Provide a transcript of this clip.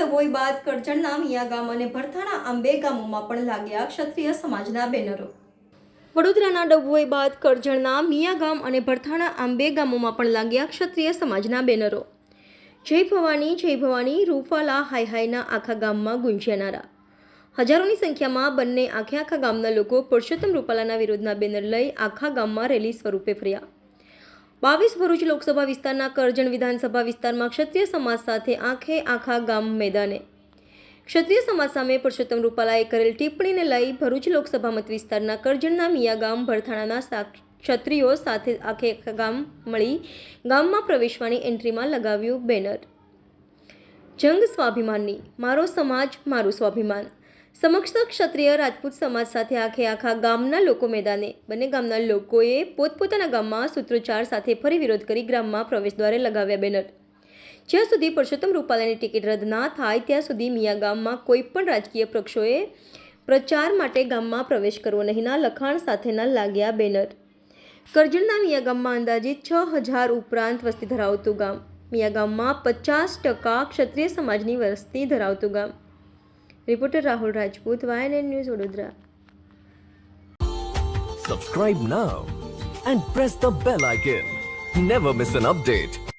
ડભોઈ બાદ કરજણના મિયા અને ભરથાણા આંબે ગામોમાં પણ લાગ્યા ક્ષત્રિય સમાજના બેનરો. વડોદરાના ડભોઈ બાદ કરજણના મિયા અને ભરથાણા આંબે ગામોમાં પણ લાગ્યા ક્ષત્રિય સમાજના બેનરો. જય ભવાની જય ભવાની રૂફાલા હાય હાયના આખા ગામમાં ગુંજ્યા નારા હજારોની સંખ્યામાં બંને આખે આખા ગામના લોકો પુરુષોત્તમ રૂપાલાના વિરોધના બેનર લઈ આખા ગામમાં રેલી સ્વરૂપે ફર્યા. બાવીસ ભરૂચ લોકસભા વિસ્તારના કરજણ વિધાનસભા વિસ્તારમાં ક્ષત્રિય સમાજ સાથે આંખે આખા ગામ મેદાને. ક્ષત્રિય સમાજ સામે પુરુષોત્તમ રૂપાલાએ કરેલ ટિપ્પણીને લઈ ભરૂચ લોકસભા મત વિસ્તારના કરજણના મિયા ગામ ભરથાણાના ક્ષત્રિયો સાથે આખે આખા ગામ મળી ગામમાં પ્રવેશવાની એન્ટ્રીમાં લગાવ્યું બેનર. જંગ સ્વાભિમાનની, મારો સમાજ, મારું સ્વાભિમાન. સમક્ષ ક્ષત્રિય રાજપૂત સમાજ સાથે આખે આખા ગામના લોકો મેદાને, બંને ગામના લોકોએ પોતપોતાના ગામમાં સૂત્રોચ્ચાર સાથે ફરી વિરોધ કરી ગ્રામમાં પ્રવેશદ્વારે લગાવ્યા બેનર. જ્યાં સુધી પુરુષોત્તમ રૂપાલાની ટિકિટ રદ ના થાય, ત્યાં સુધી મિયા ગામમાં કોઈ પણ રાજકીય પક્ષોએ પ્રચાર માટે ગામમાં પ્રવેશ કરવો નહીંના લખાણ સાથેના લાગ્યા બેનર. કરજણના મિયા ગામમાં અંદાજે છ હજાર ઉપરાંત વસ્તી ધરાવતું ગામ. મિયા ગામમાં પચાસ ટકા ક્ષત્રિય સમાજની વસ્તી ધરાવતું ગામ. Reporter Rahul Rajput YNN news Vadodara Subscribe now and press the bell icon. Never miss an update.